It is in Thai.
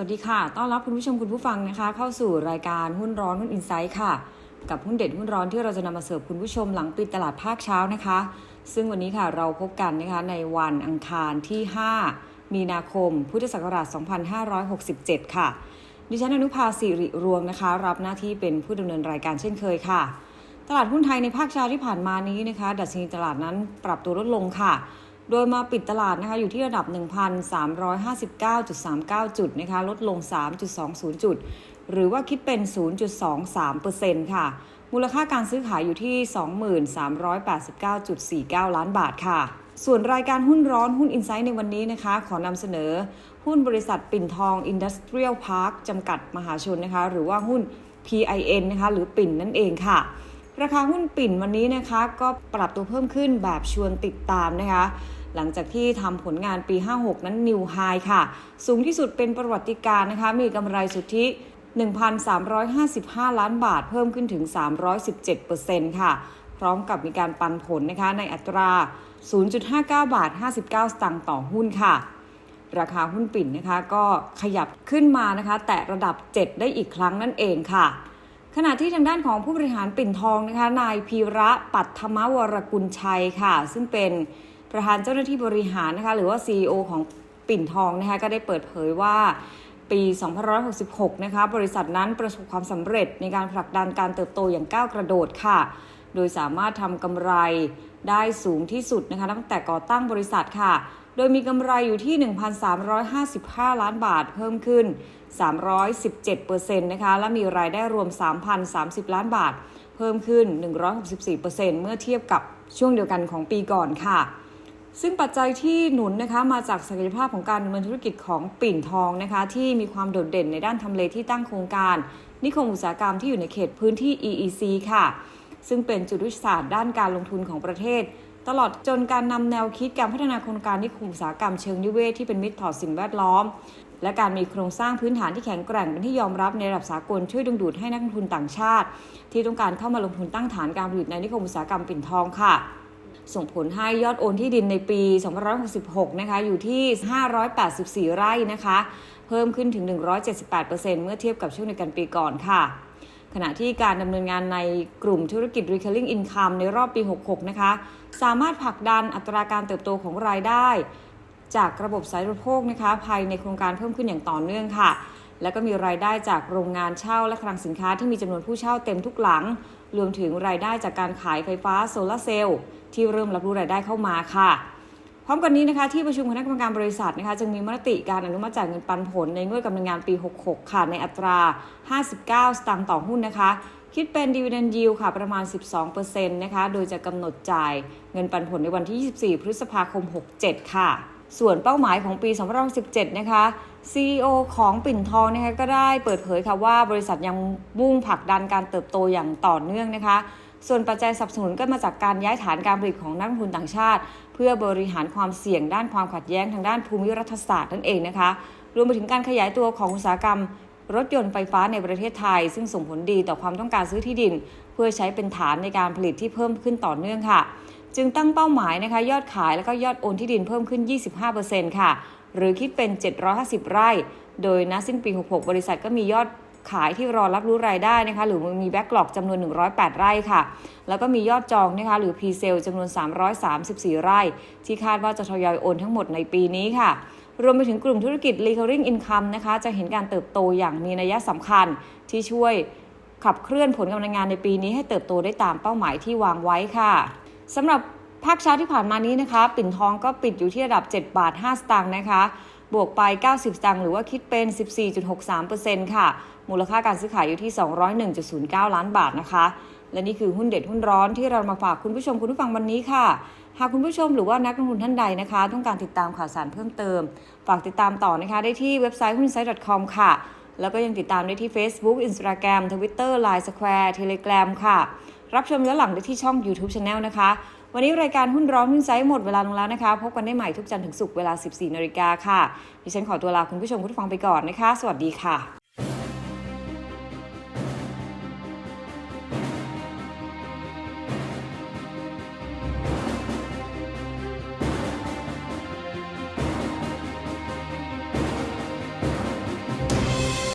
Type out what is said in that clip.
สวัสดีค่ะ ต้อนรับคุณผู้ชมคุณผู้ฟังนะคะ เข้าสู่รายการหุ้นร้อนหุ้นอินไซต์ค่ะ กับหุ้นเด็ดหุ้นร้อนที่เราจะนำมาเสิร์ฟคุณผู้ชมหลังปิดตลาดภาคเช้านะคะ ซึ่งวันนี้ค่ะเราพบกันนะคะในวันอังคารที่ 5 มีนาคม พุทธศักราช 2567 ค่ะ ดิฉันอนุภาสิริรวงนะคะ รับหน้าที่เป็นผู้ดำเนินรายการเช่นเคยค่ะ ตลาดหุ้นไทยในภาคเช้าที่ผ่านมานี้นะคะ ดัชนีตลาดนั้นปรับตัวลดลงค่ะ โดยมาปิดตลาดนะคะอยู่ที่ระดับ 1,359.39 จุดนะคะลดลง 3.20 จุด หรือว่าคิดเป็น 0.23%ค่ะ มูลค่าการซื้อขายอยู่ที่ 2389.49 ล้านบาทค่ะส่วนรายการหุ้นร้อนหุ้นอินไซต์ในวันนี้นะคะ ขอนำเสนอ หุ้นบริษัทปิ่นทอง Industrial Park จำกัดมหาชนนะคะ หรือว่าหุ้น PIN นะคะ หรือปิ่นนั่นเองค่ะ ราคาหุ้นปิ่นวันนี้นะคะก็ปรับตัวเพิ่มขึ้นแบบชวนติดตามนะคะ หลังจากที่ทำผลงานปี 56 นั้นนิวไฮค่ะ สูงที่สุดเป็นประวัติการนะคะ มีกำไรสุทธิ 1,355 ล้านบาทเพิ่มขึ้นถึง 317%ค่ะ พร้อมกับมีการปันผลนะคะในอัตรา 0.59 บาท 59 สตางค์ต่อหุ้นค่ะราคาหุ้นปิ่นนะคะก็ขยับขึ้นมานะคะ แตะระดับ 7 ได้อีกครั้งนั่นเองค่ะ ขณะที่ทางด้านของผู้บริหารปิ่นทองนะคะนายพีระปัทมวรกุลชัยค่ะ ซึ่งเป็นประธานเจ้าหน้าที่บริหารนะคะหรือว่า CEO ของปิ่นทองนะคะก็ได้เปิดเผยว่าปี2566 นะคะ บริษัทนั้นประสบความสำเร็จในการผลักดันการเติบโตอย่างก้าวกระโดดค่ะ โดยสามารถทำกำไรได้สูงที่สุดนะคะตั้งแต่ก่อตั้งบริษัทค่ะ โดยมีกำไรอยู่ที่ 1,355 ล้านบาทเพิ่มขึ้น 317%นะคะและมีรายได้รวม 3,030 ล้านบาท เพิ่มขึ้น 164%เมื่อเทียบกับช่วงเดียวกันของปีก่อนค่ะ ซึ่งปัจจัยที่หนุนนะคะมาจากศักยภาพของการดำเนินธุรกิจของปิ่นทองนะคะที่มีความโดดเด่นในด้านทำเลที่ตั้งโครงการ นิคมอุตสาหกรรมที่อยู่ในเขตพื้นที่ EEC ค่ะ ซึ่งเป็นจุดวิสัยศาสตร์ด้านการลงทุนของประเทศ ตลอดจนการนำแนวคิดการพัฒนาโครงการนิคมอุตสาหกรรมเชิงนิเวศที่เป็นมิตรต่อสิ่งแวดล้อม และการมีโครงสร้างพื้นฐานที่แข็งแกร่งเป็นที่ยอมรับในระดับสากลช่วยดึงดูดให้นักลงทุนต่างชาติ ที่ต้องการเข้ามาลงทุนตั้งฐานการผลิตในนิคมอุตสาหกรรมปิ่นทองค่ะส่งผลให้ยอดโอนที่ดินในปี2566 นะคะ อยู่ที่ 584 ไร่นะคะ เพิ่มขึ้นถึง 178%เมื่อเทียบกับช่วงในกันปีก่อนค่ะ ขณะที่การดำเนินงานในกลุ่มธุรกิจ Recurring Income ในรอบปี 66 นะคะ สามารถผลักดันอัตราการเติบโตของรายได้ จากระบบสายริโภคนะคะ ภายในโครงการเพิ่มขึ้นอย่างต่อเนื่องค่ะ แล้วก็มีรายได้จากโรงงานเช่าและคลังสินค้าที่มีจำนวนผู้เช่าเต็มทุกหลัง รวมถึงรายได้จากการขายไฟฟ้าโซลาร์เซลล์ที่เริ่มรับรู้รายได้เข้ามาค่ะ พร้อมกันนี้นะคะที่ประชุมคณะกรรมการบริษัทนะคะจึงมีมติการอนุมัติจ่ายเงินปันผลในงวดกำลังงานปี 66 ค่ะ ในอัตรา 59 สตางค์ต่อหุ้นนะคะ คิดเป็น dividend yield ค่ะประมาณ 12%นะคะโดยจะกำหนดจ่ายเงินปันผลในวันที่ 24 พฤษภาคม 67 ค่ะ ส่วนเป้าหมายของปี 2017 นะคะ CEO ของปิ่นทองนะคะก็ได้เปิดเผยค่ะว่าบริษัทยังมุ่งผลักดันการเติบโตอย่างต่อเนื่องนะคะ ส่วนปัจจัยสนับสนุนก็มาจากการย้ายฐานการผลิตของนักลงทุนต่างชาติ เพื่อบริหารความเสี่ยงด้านความขัดแย้งทางด้านภูมิรัฐศาสตร์นั่นเองนะคะ รวมไปถึงการขยายตัวของอุตสาหกรรม รถยนต์ไฟฟ้าในประเทศไทย ซึ่งส่งผลดีต่อความต้องการซื้อที่ดิน เพื่อใช้เป็นฐานในการผลิตที่เพิ่มขึ้นต่อเนื่องค่ะ จึงตั้งเป้าหมายนะคะยอดขายและก็ยอดโอนที่ดินเพิ่มขึ้น 25%ค่ะหรือคิดเป็น 750 ไร่ โดยณสิ้นปี 66 บริษัทก็มียอด ขายที่รอรับรู้รายได้นะคะหรือมีแบ็กหลอกจำนวน 108 ไร่ค่ะ แล้วก็มียอดจองนะคะหรือ pre sale จำนวน 334 ไร่ ที่คาดว่าจะทยอยโอนทั้งหมดในปีนี้ค่ะ รวมไปถึงกลุ่มธุรกิจ recurring income นะคะจะเห็นการเติบโตอย่างมีนัยสำคัญที่ช่วยขับเคลื่อนผลกำลังงานในปีนี้ให้เติบโตได้ตามเป้าหมายที่วางไว้ค่ะสำหรับภาคเช้าที่ผ่านมานี้นะคะ ปิ่นทองก็ปิดอยู่ที่ระดับ 7 บาท 5 สตางค์นะคะ บวกไป 90สตางค์หรือว่าคิดเป็น 14.63%ค่ะ มูลค่าการซื้อขายอยู่ที่ 201.09 ล้านบาทนะคะ และนี่คือหุ้นเด็ดหุ้นร้อนที่เรามาฝากคุณผู้ชมคุณผู้ฟังวันนี้ค่ะ หากคุณผู้ชมหรือว่านักลงทุนท่านใดนะคะ ต้องการติดตามข่าวสารเพิ่มเติม ฝากติดตามต่อนะคะได้ที่เว็บไซต์หุ้นไซต์ .com ค่ะ แล้วก็ยังติดตามได้ที่ Facebook Instagram Twitter Line Square Telegram ค่ะ รับชมย้อนหลังได้ที่ช่อง YouTube Channel นะคะ วันนี้รายการหุ้นร้อนหุ้นไซด์หมดเวลาลงแล้วนะคะ พบกันได้ใหม่ทุกจันทร์ถึงศุกร์เวลา 14นาฬิกาค่ะ ดิฉันขอตัวลาคุณผู้ชมคุณผู้ฟังไปก่อนนะคะ สวัสดีค่ะ